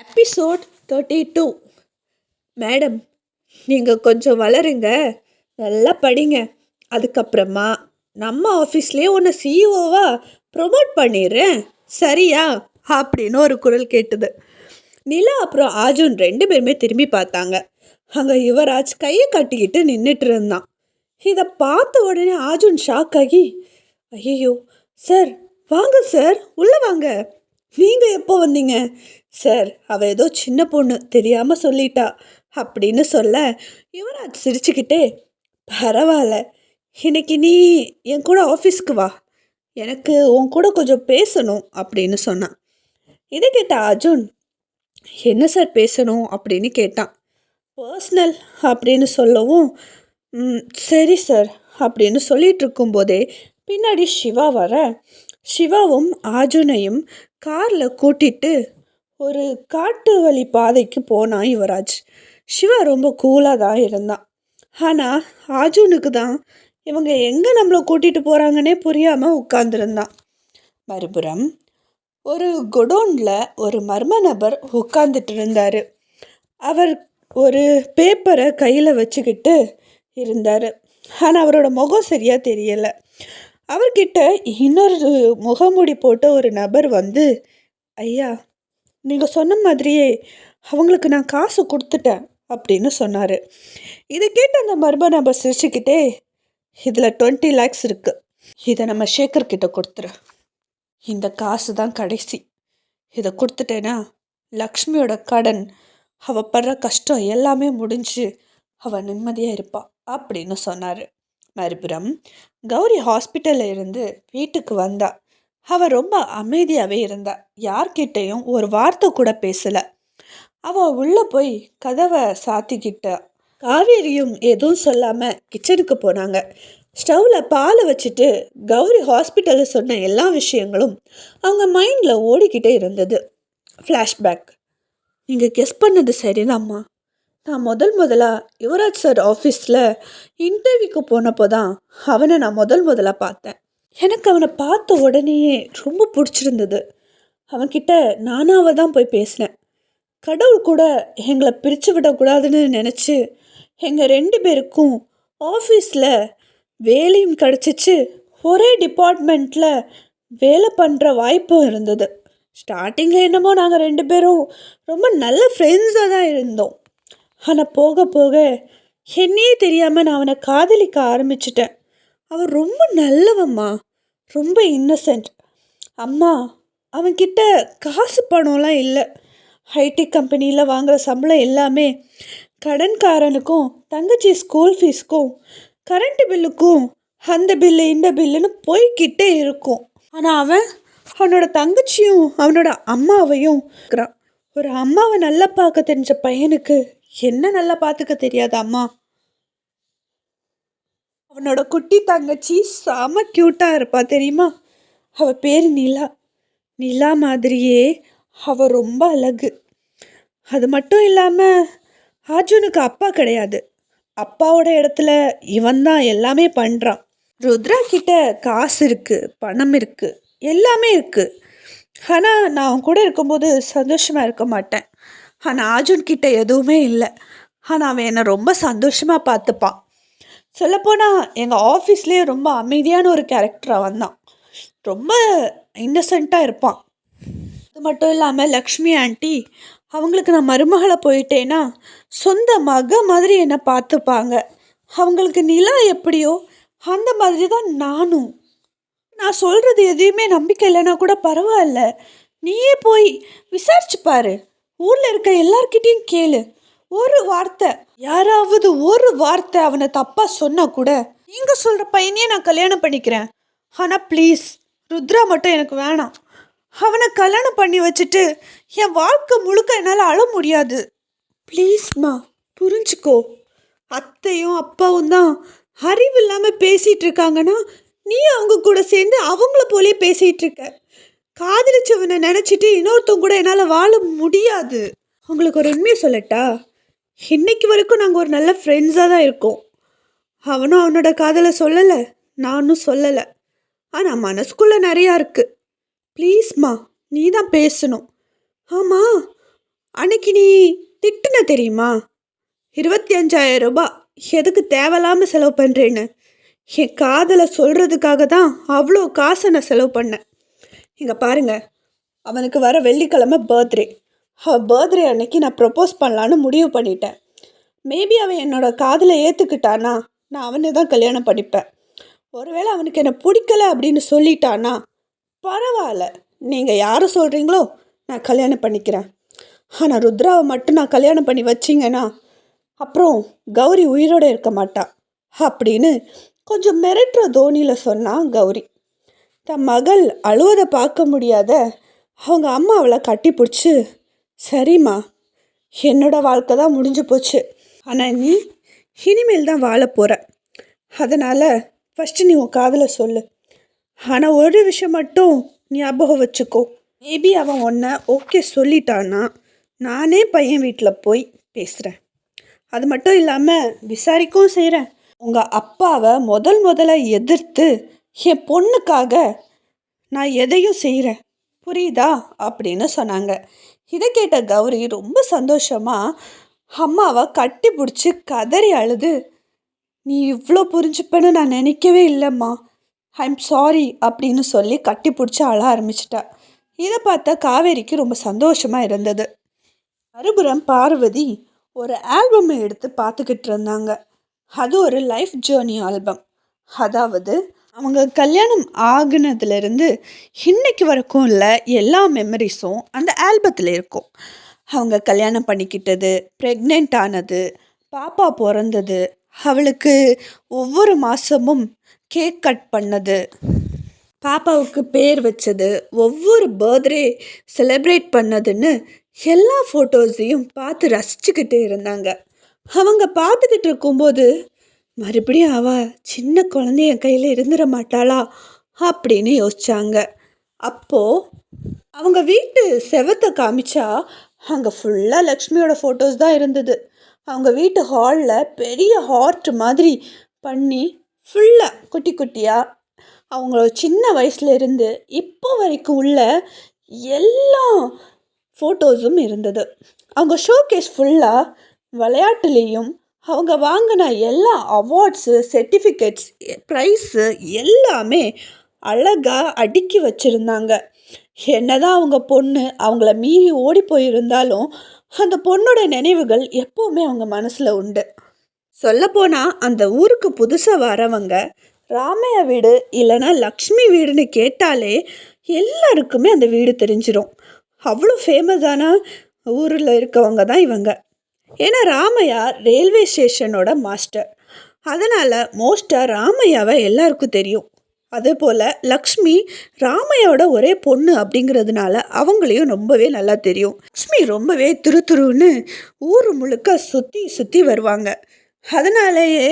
Episode thirty two madam நீங்கள் கொஞ்சம் வளருங்க. நல்லா படிங்க. அதுக்கப்புறமா நம்ம ஆஃபீஸ்லேயே உன்னை சிஇஓவா ப்ரொமோட் பண்ணிடுறேன். சரியா? அப்படின்னு ஒரு குரல் கேட்டது. நிலா அப்புறம் ஆஜுன் ரெண்டு பேருமே திரும்பி பார்த்தாங்க. அங்கே யுவராஜ் கையை கட்டிக்கிட்டு நின்றுட்டு இருந்தான். இதை பார்த்த உடனே ஆஜுன் ஷாக் ஆகி ஐயோ சார் வாங்க சார் உள்ளே வாங்க. நீங்கள் எப்போ வந்தீங்க? சார் அவள் ஏதோ சின்ன பொண்ணு தெரியாமல் சொல்லிட்டா. அப்படின்னு சொல்ல யுவராஜ் சிரிச்சுக்கிட்டே பரவாயில்ல. இன்னைக்கு நீ என் கூட ஆஃபீஸ்க்கு வா. எனக்கு உன் கூட கொஞ்சம் பேசணும் அப்படின்னு சொன்னான். இதை கேட்ட அர்ஜுன் என்ன சார் பேசணும் அப்படின்னு கேட்டான். பர்சனல் அப்படின்னு சொல்லவும் "ம், சரி சார் அப்படின்னு சொல்லிட்டு இருக்கும்போதே பின்னாடி சிவா வர சிவாவும் ஆர்ஜுனையும் காரில் கூட்டிட்டு ஒரு காட்டு வழி பாதைக்கு போனான் யுவராஜ். சிவா ரொம்ப கூலாக தான் இருந்தான். ஆனால் ஆர்ஜுனுக்கு தான் இவங்க எங்கே நம்மளை கூட்டிகிட்டு போகிறாங்கன்னே புரியாமல் உட்காந்துருந்தான் மறுபுறம் ஒரு குடோனில் ஒரு மர்ம நபர் உட்காந்துட்டு இருந்தார். அவர் ஒரு பேப்பரை கையில் வச்சுக்கிட்டு இருந்தார். ஆனால் அவரோட முகம் சரியாக தெரியலை. அவர்கிட்ட இன்னொரு முகமூடி போட்ட ஒரு நபர் வந்து ஐயா நீங்கள் சொன்ன மாதிரியே அவங்களுக்கு நான் காசு கொடுத்துட்டேன் அப்படின்னு சொன்னார். இதை கேட்டு அந்த மர்ம நபர் சிரிச்சுக்கிட்டே இதில் டுவெண்ட்டி லேக்ஸ் இருக்குது இதை நம்ம சேகர்கிட்ட கொடுத்துரு. இந்த காசு தான் கடைசி. இதை கொடுத்துட்டேன்னா லக்ஷ்மியோட கடன் அவள் படுற கஷ்டம் எல்லாமே முடிஞ்சு அவள் நிம்மதியாக இருப்பாள் அப்படின்னு சொன்னார். மறுபுறம் கௌரி ஹாஸ்பிட்டலில் இருந்து வீட்டுக்கு வந்தா. அவ ரொம்ப அமைதியாகவே இருந்தா. யார்கிட்டையும் ஒரு வார்த்தை கூட பேசலை. அவ உள்ளே போய் கதவை சாத்திக்கிட்டா. காவேரியும் எதுவும் சொல்லாமல் கிச்சனுக்கு போனாங்க. ஸ்டவ்வில் பாலை வச்சுட்டு கௌரி ஹாஸ்பிட்டலில் சொன்ன எல்லா விஷயங்களும் அவங்க மைண்டில் ஓடிக்கிட்டே இருந்தது. ஃப்ளாஷ்பேக். நீங்கள் கெஸ் பண்ணது சரிதாம்மா. நான் முதல் முதலாக யுவராஜ் சார் ஆஃபீஸில் இன்டர்வியூக்கு போனப்போ தான் அவனை நான் முதல் முதலாக பார்த்தேன். எனக்கு அவனை பார்த்த உடனேயே ரொம்ப பிடிச்சிருந்தது. அவன்கிட்ட நானாக தான் போய் பேசினேன். கடவுள் கூட எங்களை பிரித்து விடக்கூடாதுன்னு நினச்சி எங்கள் ரெண்டு பேருக்கும் ஆஃபீஸில் வேலையும் கிடச்சிச்சு. ஒரே டிபார்ட்மெண்ட்டில் வேலை பண்ணுற வாய்ப்பும் இருந்தது. ஸ்டார்டிங்கில் என்னமோ நாங்கள் ரெண்டு பேரும் ரொம்ப நல்ல ஃப்ரெண்ட்ஸாக தான் இருந்தோம். ஆனால் போக போக என்னையே தெரியாமல் நான் அவனை காதலிக்க ஆரம்பிச்சிட்டேன். அவன் ரொம்ப நல்லவம்மா. ரொம்ப இன்னசென்ட் அம்மா அவன்கிட்ட காசு பணம்லாம் இல்லை. ஐடி கம்பெனியில் வாங்குகிற சம்பளம் எல்லாமே கடன்காரனுக்கும் தங்கச்சி ஸ்கூல் ஃபீஸ்க்கும் கரண்ட் பில்லுக்கும் அந்த பில்லு இந்த பில்லுன்னு போய்கிட்டே இருக்கும். ஆனால் அவன் அவனோட தங்கச்சியும் அவனோட அம்மாவையும் இருக்கிறான் ஒரு அம்மாவை நல்லா பார்க்க தெரிஞ்ச பையனுக்கு என்ன நல்லா பார்த்துக்க தெரியாத அம்மா? அவனோட குட்டி தங்கச்சி செம க்யூட்டாக இருப்பா தெரியுமா? அவ பேர் நிலா. நிலா மாதிரியே அவ ரொம்ப அழகு. அது மட்டும் இல்லாமல் அர்ஜுனுக்கு அப்பா கிடையாது. அப்பாவோட இடத்துல இவன் தான் எல்லாமே பண்ணுறான் ருத்ரா கிட்ட காசு இருக்குது பணம் இருக்குது எல்லாமே இருக்குது ஆனால் நான் அவன் கூட இருக்கும்போது சந்தோஷமாக இருக்க மாட்டேன். ஆனால் அர்ஜுன் கிட்ட எதுவுமே இல்லை. ஆனால் அவன் என்னை ரொம்ப சந்தோஷமாக பார்த்துப்பான். சொல்லப்போனால் எங்கள் ஆஃபீஸ்லேயே ரொம்ப அமைதியான ஒரு கேரக்டராக வந்தான் ரொம்ப இன்னசென்ட்டாக இருப்பான். அது மட்டும் இல்லாமல் லக்ஷ்மி ஆண்டி அவங்களுக்கு நான் மருமகளை போயிட்டேன்னா சொந்த மக மாதிரி என்னை பார்த்துப்பாங்க. அவங்களுக்கு நிலா எப்படியோ அந்த மாதிரி தான் நானும். நான் சொல்கிறது எதையுமே நம்பிக்கை இல்லைன்னா கூட பரவாயில்ல. நீயே போய் விசாரிச்சு பாரு. ஊரில் இருக்க எல்லார்கிட்டயும் கேளு. ஒரு வார்த்தை யாராவது ஒரு வார்த்தை அவனை தப்பாக சொன்னா கூட நீங்கள் சொல்கிற பையனையே நான் கல்யாணம் பண்ணிக்கிறேன். ஆனால் ப்ளீஸ் ருத்ரா மட்டும் எனக்கு வேணாம். அவனை கல்யாணம் பண்ணி வச்சுட்டு என் வாழ்க்கை முழுக்க என்னால் அழ முடியாது. ப்ளீஸ்மா புரிஞ்சுக்கோ. அத்தையும் அப்பாவும் தான் அறிவு இல்லாமல் பேசிகிட்டு இருக்காங்கன்னா நீ அவங்க கூட சேர்ந்து அவங்கள போலே பேசிகிட்டு இருக்க. காதலிச்சவனை நினச்சிட்டு இன்னொருத்தவங்க கூட என்னால் வாழ முடியாது. உங்களுக்கு ஒரு உண்மையை சொல்லட்டா? இன்னைக்கு வரைக்கும் நாங்கள் ஒரு நல்ல ஃப்ரெண்ட்ஸாக தான் இருக்கோம். அவனும் அவனோட காதலை சொல்லலை நானும் சொல்லலை. ஆனால் மனசுக்குள்ளே நிறையா இருக்குது ப்ளீஸ்மா நீ தான் பேசணும். ஆமாம் அன்னைக்கு நீ திட்டுன தெரியுமா? இருபத்தி அஞ்சாயிரம் ரூபாய் எதுக்கு தேவையில்லாமல் செலவு பண்ணுறேன்னு என் காதலை சொல்கிறதுக்காக தான் அவ்வளோ காசை நான் செலவு பண்ணேன். இங்கே பாருங்க. அவனுக்கு வர வெள்ளிக்கிழமை பர்த்டே அவன் பர்த்டே அன்னைக்கு நான் ப்ரப்போஸ் பண்ணலான்னு முடிவு பண்ணிட்டேன். மேபி அவன் என்னோட காதில் ஏற்றுக்கிட்டானா நான் அவனை தான் கல்யாணம் பண்ணிப்பேன். ஒருவேளை அவனுக்கு என்னை பிடிக்கல அப்படின்னு சொல்லிட்டானா? பரவாயில்ல. நீங்கள் யாரை சொல்கிறீங்களோ நான் கல்யாணம் பண்ணிக்கிறேன். ஆனால் ருத்ராவை மட்டும் நான் கல்யாணம் பண்ணி வச்சிங்கன்னா அப்புறம் கௌரி உயிரோடு இருக்க மாட்டா. அப்படின்னு கொஞ்சம் மிரட்டுற தோனியில் சொன்னான் கௌரி. தன் மகள் அழுவதை பார்க்க முடியாத அவங்க அம்மா அவளை கட்டி பிடிச்சி சரிம்மா என்னோட வாழ்க்கை தான் முடிஞ்சு போச்சு. ஆனால் நீ இனிமேல் தான் வாழ போகிற அதனால் ஃபஸ்ட்டு நீ உன் காதலை சொல்லு. ஆனால் ஒரு விஷயம் மட்டும் ஞாபகம் வச்சுக்கோ. மேபி அவன் உன்னை ஓகே சொல்லிட்டான்னா நானே பையன் வீட்டில் போய் பேசுகிறேன் அது மட்டும் இல்லாமல் விசாரிக்கவும் செய்கிறேன் உங்கள் அப்பாவை முதல் முதல்ல எதிர்த்து என் பொண்ணுக்காக நான் எதையும் செய்கிறேன் புரியுதா? அப்படின்னு சொன்னாங்க. இதை கேட்ட கௌரி ரொம்ப சந்தோஷமாக அம்மாவை கட்டி பிடிச்சி கதறி அழுது நீ இவ்வளோ புரிஞ்சுப்பேன்னு நான் நினைக்கவே இல்லைம்மா. ஐம் சாரி அப்படின்னு சொல்லி கட்டி பிடிச்சி அழ ஆரம்பிச்சிட்டா. இதை பார்த்தா காவேரிக்கு ரொம்ப சந்தோஷமாக இருந்தது. மறுபுறம் பார்வதி ஒரு ஆல்பமை எடுத்து பார்த்துக்கிட்டு இருந்தாங்க. அது ஒரு லைஃப் ஜேர்னி ஆல்பம். அதாவது அவங்க கல்யாணம் ஆகுனதுலேருந்து இன்னைக்கு வரைக்கும் உள்ள எல்லா மெமரிஸும் அந்த ஆல்பத்தில் இருக்கும். அவங்க கல்யாணம் பண்ணிக்கிட்டது ப்ரெக்னென்ட் ஆனது பாப்பா பிறந்தது அவளுக்கு ஒவ்வொரு மாதமும் கேக் கட் பண்ணது பாப்பாவுக்கு பேர் வச்சது ஒவ்வொரு பர்த்டே செலிப்ரேட் பண்ணதுன்னு எல்லா ஃபோட்டோஸையும் பார்த்து ரசிச்சுக்கிட்டே இருந்தாங்க. அவங்க பார்த்துக்கிட்டு இருக்கும்போது மறுபடியும் அவ சின்ன குழந்தைய கையில் இருந்துட மாட்டாளா? அப்படின்னு யோசிச்சாங்க. அப்போது அவங்க வீட்டு செவத்தை காமிச்சா அங்கே ஃபுல்லாக லக்ஷ்மியோட ஃபோட்டோஸ் தான் இருந்தது. அவங்க வீட்டு ஹாலில் பெரிய ஹார்ட் மாதிரி பண்ணி ஃபுல்லாக குட்டி குட்டியாக அவங்களோட சின்ன வயசுலேருந்து இப்போ வரைக்கும் உள்ள எல்லா ஃபோட்டோஸும் இருந்தது. அவங்க ஷோகேஸ் ஃபுல்லாக விளையாட்டுலேயும் அவங்க வாங்கின எல்லா அவார்ட்ஸு சர்டிஃபிகேட்ஸ் ப்ரைஸு எல்லாமே அழகாக அடுக்கி வச்சுருந்தாங்க. என்னதான் அவங்க பொண்ணு அவங்கள மீறி ஓடி போயிருந்தாலும் அந்த பொண்ணோட நினைவுகள் எப்போவுமே அவங்க மனசில் உண்டு. சொல்லப்போனால் அந்த ஊருக்கு புதுசாக வரவங்க ராமையா வீடு இல்லைன்னா லக்ஷ்மி வீடுன்னு கேட்டாலே எல்லாருக்குமே அந்த வீடு தெரிஞ்சிடும் அவ்வளோ ஃபேமஸான ஊரில் இருக்கவங்க தான் இவங்க. ஏன்னா ராமையா ரயில்வே ஸ்டேஷனோட மாஸ்டர் அதனால் மோஸ்ட்டாக ராமையாவை எல்லாருக்கும் தெரியும். அதே போல் லக்ஷ்மி ராமையோட ஒரே பொண்ணு அப்படிங்கிறதுனால அவங்களையும் ரொம்பவே நல்லா தெரியும். லக்ஷ்மி ரொம்பவே துரு துருன்னு ஊர் முழுக்க சுற்றி சுற்றி வருவாங்க. அதனாலேயே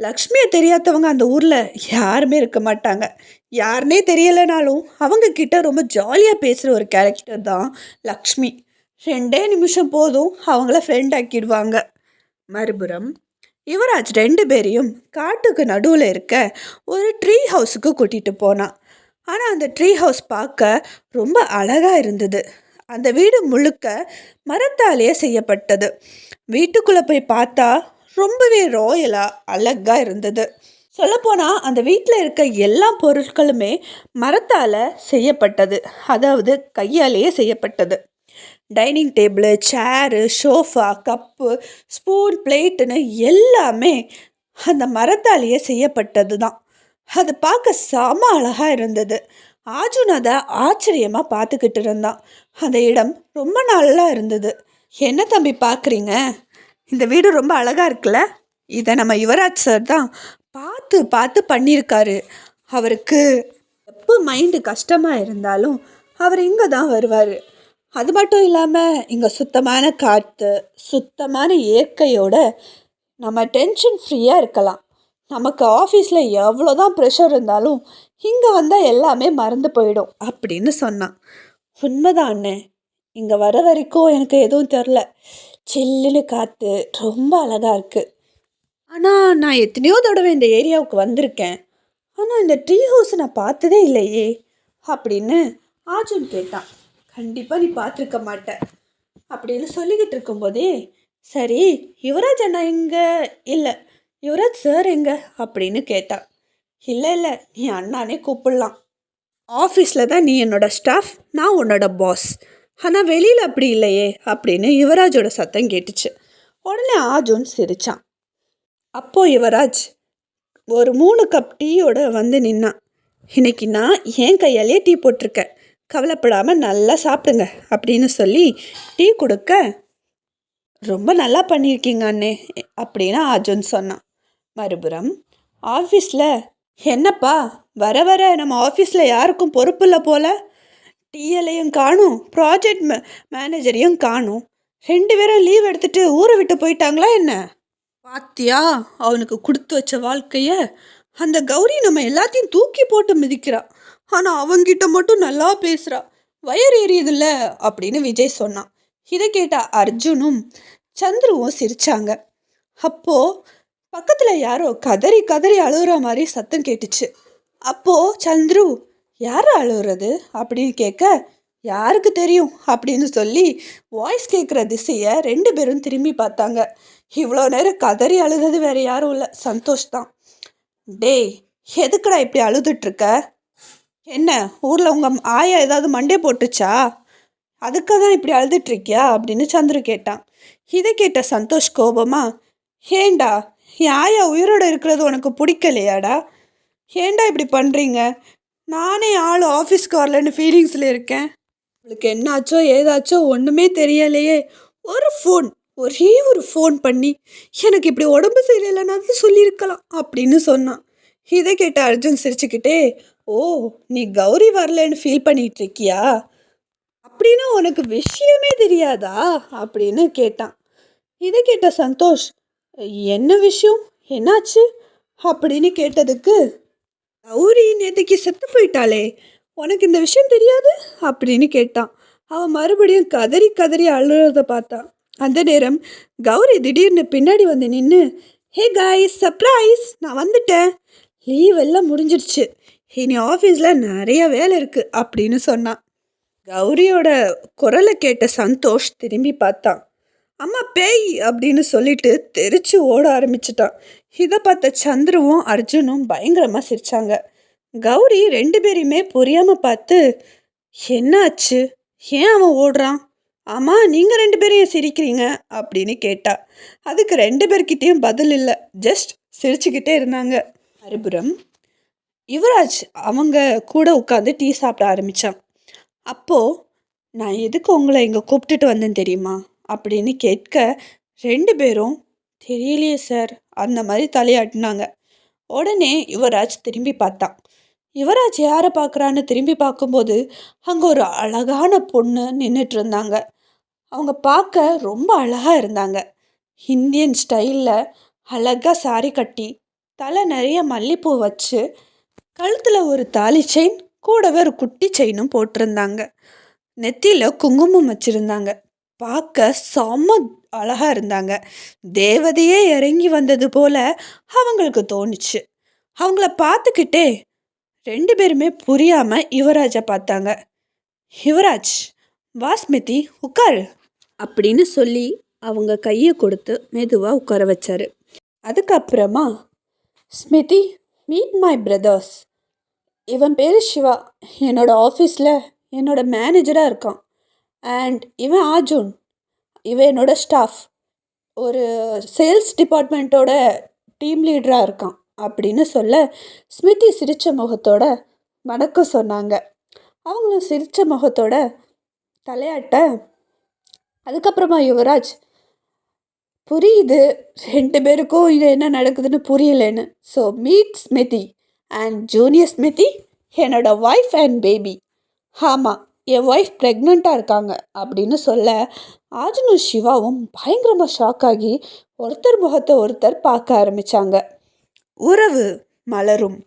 லக்ஷ்மியை தெரியாதவங்க அந்த ஊரில் யாருமே இருக்க மாட்டாங்க. யாருனே தெரியலைனாலும் அவங்க கிட்ட ரொம்ப ஜாலியாக பேசுகிற ஒரு கேரக்டர் தான் லக்ஷ்மி. ரெண்டே நிமிஷம் போதும் அவங்கள ஃப்ரெண்ட் ஆக்கிடுவாங்க. மறுபுறம் யுவராஜ் ரெண்டு பேரையும் காட்டுக்கு நடுவில் இருக்க ஒரு ட்ரீ ஹவுஸுக்கு கூட்டிகிட்டு போனான். ஆனால் அந்த ட்ரீ ஹவுஸ் பார்க்க ரொம்ப அழகாக இருந்தது. அந்த வீடு முழுக்க மரத்தாலேயே செய்யப்பட்டது. வீட்டுக்குள்ளே போய் பார்த்தா ரொம்பவே ராயலாக அழகாக இருந்தது. சொல்லப்போனால் அந்த வீட்டில் இருக்க எல்லா பொருட்களுமே மரத்தால் செய்யப்பட்டது. அதாவது கையாலேயே செய்யப்பட்டது. Dining table chair sofa cup spoon பிளேட்டுன்னு எல்லாமே அந்த மரத்தாலேயே செய்யப்பட்டது தான். அது பார்க்க செம அழகாக இருந்தது. ஆஜுன் அதை ஆச்சரியமாக பார்த்துக்கிட்டு இருந்தான். அந்த இடம் ரொம்ப நல்லா இருந்தது. என்ன தம்பி பார்க்குறீங்க? இந்த வீடு ரொம்ப அழகாக இருக்குல்ல? இதை நம்ம யுவராஜ் சார் தான் பார்த்து பார்த்து பண்ணியிருக்காரு. அவருக்கு எப்போ மைண்டு கஷ்டமாக இருந்தாலும் அவர் இங்கே தான் வருவார். அது மட்டும் இல்லாமல் இங்கே சுத்தமான காற்று சுத்தமான இயற்கையோட நம்ம டென்ஷன் ஃப்ரீயாக இருக்கலாம். நமக்கு ஆஃபீஸில் எவ்வளோ தான் ப்ரெஷர் இருந்தாலும் இங்கே வந்தால் எல்லாமே மறந்து போயிடும் அப்படின்னு சொன்னான். உண்மைதான் அண்ணே. இங்கே வர வரைக்கும் எனக்கு எதுவும் தெரில சில்லுன்னு காற்று ரொம்ப அழகாக இருக்குது ஆனால் நான் எத்தனையோ தடவை இந்த ஏரியாவுக்கு வந்திருக்கேன். ஆனால் இந்த ட்ரீ ஹவுஸை நான் பார்த்ததே இல்லையே அப்படின்னு ஆர்ஜுன் கேட்டான். கண்டிப்பாக நீ பார்த்துருக்க மாட்ட. அப்படின்னு சொல்லிக்கிட்டு இருக்கும்போதே சரி யுவராஜ் அண்ணா எங்கே? இல்லை யுவராஜ் சார் எங்க? அப்படின்னு கேட்டா இல்லை இல்லை நீ அண்ணானே கூப்பிடலாம். ஆஃபீஸில் தான் நீ என்னோட ஸ்டாஃப் நான் உன்னோட பாஸ் ஆனால் வெளியில் அப்படி இல்லையே அப்படின்னு யுவராஜோட சத்தம் கேட்டுச்சு. உடனே ஆஜுன் சிரிச்சான். அப்போ யுவராஜ் ஒரு மூணு கப் டீயோட வந்து நின்னான். இன்னைக்கு நான் என் கையாலே டீ போட்டிருக்கேன். கவலைப்படாமல் நல்லா சாப்பிடுங்க அப்படின்னு சொல்லி டீ கொடுக்க ரொம்ப நல்லா பண்ணியிருக்கீங்க அண்ணே அப்படின்னு அர்ஜுன் சொன்னான். மறுபுறம் ஆஃபீஸில் என்னப்பா வர வர நம்ம ஆஃபீஸில் யாருக்கும் பொறுப்பு இல்லை போல்? டிஎல்ஐயும் காணும் ப்ராஜெக்ட் மே மேனேஜரையும் காணும். ரெண்டு பேரும் லீவ் எடுத்துகிட்டு ஊரை விட்டு போயிட்டாங்களா என்ன? பாத்தியா அவனுக்கு கொடுத்து வச்ச வாழ்க்கையை அந்த கௌரி நம்ம எல்லாத்தையும் தூக்கி போட்டு மிதிக்கிறான் ஆனால் அவங்கிட்ட மட்டும் நல்லா பேசுகிறா வயர் எரியுதுல்ல அப்படின்னு விஜய் சொன்னான். இதை கேட்ட அர்ஜுனும் சந்துருவும் சிரித்தாங்க அப்போது பக்கத்தில் யாரோ கதறி கதறி அழுகிற மாதிரி சத்தம் கேட்டுச்சு. அப்போது சந்துரு யார் அழுகுறது? அப்படின்னு கேட்க யாருக்கு தெரியும்? அப்படின்னு சொல்லி வாய்ஸ் கேட்குற திசையை ரெண்டு பேரும் திரும்பி பார்த்தாங்க. இவ்வளோ நேரம் கதறி அழுதது வேறு யாரும் இல்லை. சந்தோஷ் தான். டேய் எதுக்குடா இப்படி அழுதுட்ருக்க என்ன? ஊரில் உங்கள் ஆயா ஏதாவது மண்டே போட்டுச்சா? அதுக்காக தான் இப்படி அழுதுட்ருக்கியா அப்படின்னு சந்துரு கேட்டான். இதை கேட்ட சந்தோஷ் கோபமா ஏண்டா என் ஆயா உயிரோடு இருக்கிறது உனக்கு பிடிக்கலையாடா? ஏண்டா இப்படி பண்ணுறீங்க நானே ஆள் ஆஃபீஸ்க்கு வரலன்னு ஃபீலிங்ஸில் இருக்கேன். உங்களுக்கு என்னாச்சோ ஏதாச்சோ ஒன்றுமே தெரியலையே. ஒரு ஃபோன் ஒரே ஒரு ஃபோன் பண்ணி எனக்கு இப்படி உடம்பு சரியில்லைன்னா சொல்லியிருக்கலாம் அப்படின்னு சொன்னான். இதை கேட்ட அர்ஜுன் சிரிச்சுக்கிட்டே ஓ நீ கௌரி வரலன்னு ஃபீல் பண்ணிட்டு இருக்கியா அப்படின்னா உனக்கு விஷயமே தெரியாதா? அப்படின்னு கேட்டான். இதை கேட்ட சந்தோஷ் என்ன விஷயம்? என்னாச்சு? அப்படின்னு கேட்டதுக்கு கௌரி நேற்றுக்கு செத்து போயிட்டாளே. உனக்கு இந்த விஷயம் தெரியாது? அப்படின்னு கேட்டான். அவன் மறுபடியும் கதறி கதறி அழுறத பார்த்தான். அந்த நேரம் கௌரி திடீர்னு பின்னாடி வந்து நின்று ஹே காய்ஸ் சர்ப்ரைஸ் நான் வந்துட்டேன். லீவ் எல்லாம் முடிஞ்சிடுச்சு இனி ஆஃபீஸில் நிறைய வேலை இருக்குது அப்படின்னு சொன்னான். கௌரியோட குரலை கேட்ட சந்தோஷ் திரும்பி பார்த்தான். அம்மா பேய் அப்படின்னு சொல்லிட்டு தெரிச்சு ஓட ஆரம்பிச்சிட்டான். இதை பார்த்த சந்துருவும் அர்ஜுனும் பயங்கரமாக சிரிச்சாங்க. கௌரி ரெண்டு பேரையுமே புரியாமல் பார்த்து என்னாச்சு? ஏன் அவன் ஓடுறான்? ஆமாம் நீங்கள் ரெண்டு பேரையும் சிரிக்கிறீங்க அப்படின்னு கேட்டா. அதுக்கு ரெண்டு பேர்கிட்டேயும் பதில் இல்லை ஜஸ்ட் சிரிச்சுக்கிட்டே இருந்தாங்க. மறுபுறம் யுவராஜ் அவங்க கூட உட்காந்து டீ சாப்பிட ஆரம்பித்தான் அப்போது நான் எதுக்கு உங்களை இங்கே கூப்பிட்டுட்டு வந்தேன் தெரியுமா? அப்படின்னு கேட்க ரெண்டு பேரும் தெரியலையே சார். அந்த மாதிரி தலையாட்டினாங்க. உடனே யுவராஜ் திரும்பி பார்த்தான். யுவராஜ் யாரை பார்க்குறான்னு திரும்பி பார்க்கும்போது அங்கே ஒரு அழகான பொண்ணு நின்றுட்டு இருந்தாங்க. அவங்க பார்க்க ரொம்ப அழகாக இருந்தாங்க. இந்தியன் ஸ்டைலில் அழகாக சாரி கட்டி தலை நிறைய மல்லிப்பூ வச்சு கழுத்தில் ஒரு தாலி செயின் கூடவே ஒரு குட்டி செயினும் போட்டிருந்தாங்க. நெத்தியில் குங்குமம் வச்சுருந்தாங்க. பார்க்க செம்ம அழகாக இருந்தாங்க. தேவதையே இறங்கி வந்தது போல் அவங்களுக்கு தோணுச்சு. அவங்கள பார்த்துக்கிட்டே ரெண்டு பேருமே புரியாமல் யுவராஜை பார்த்தாங்க. யுவராஜ் வாஸ்மிதி உட்காரு அப்படின்னு சொல்லி அவங்க கையை கொடுத்து மெதுவாக உட்கார வச்சாரு. அதுக்கப்புறமா ஸ்மிதி மீட் மை பிரதர்ஸ் இவன் பேர் சிவா. என்னோடய ஆஃபீஸில் என்னோட மேனேஜராக இருக்கான். அண்ட் இவன் ஆஜூன் இவன் என்னோட ஸ்டாஃப் ஒரு சேல்ஸ் டிபார்ட்மெண்ட்டோட டீம் லீடராக இருக்கான் அப்படின்னு சொல்ல ஸ்மிதி சிரித்த முகத்தோட வணக்கம் சொன்னாங்க. அவங்களும் சிரித்த முகத்தோட தலையாட்ட அதுக்கப்புறமா யுவராஜ் புரியுது. ரெண்டு பேருக்கும் இது என்ன நடக்குதுன்னு புரியலன்னு. So meet Smithi. And junior Smithi என்னோட ஒய்ஃப் அண்ட் பேபி ஆமாம் என் ஒய்ஃப் ப்ரெக்னெண்ட்டாக இருக்காங்க அப்படின்னு சொல்ல ஆஜனும் சிவாவும் பயங்கரமாக ஷாக் ஆகி ஒருத்தர் முகத்தை ஒருத்தர் பார்க்க ஆரம்பித்தாங்க உறவு மலரும்.